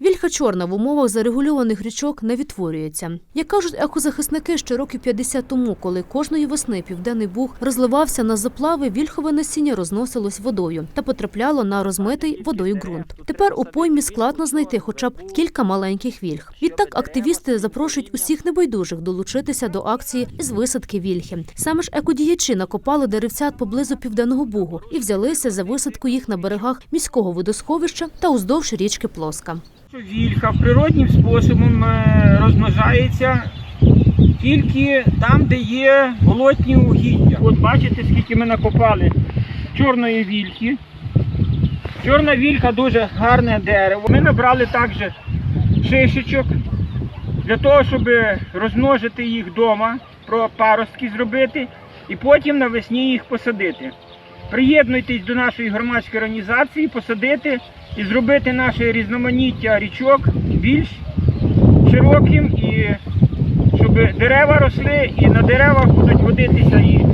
Вільха чорна в умовах зарегульованих річок не відтворюється. Як кажуть екозахисники, ще років 50 тому, коли кожної весни південний буг розливався на заплави, вільхове насіння розносилось водою та потрапляло на розмитий водою ґрунт. Тепер у поймі складно знайти хоча б кілька маленьких вільх. Відтак активісти запрошують усіх небайдужих долучитися до акції з висадки вільхи. Саме ж екодіячі накопали деревцят поблизу південного бугу і взялися за висадку їх на берегах міського водосховища та уздовж річки Плоска. Вільха природнім способом е, розмножається тільки там, де є болотні угіддя. От бачите, скільки ми накопали чорної вільхи. Чорна вільха дуже гарне дерево. Ми набрали також шишечок для того, щоб розмножити їх вдома, про паростки зробити, і потім навесні їх посадити. Приєднуйтесь до нашої громадської організації, посадити і зробити наше різноманіття річок більш широким і щоб дерева росли і на деревах будуть водитися і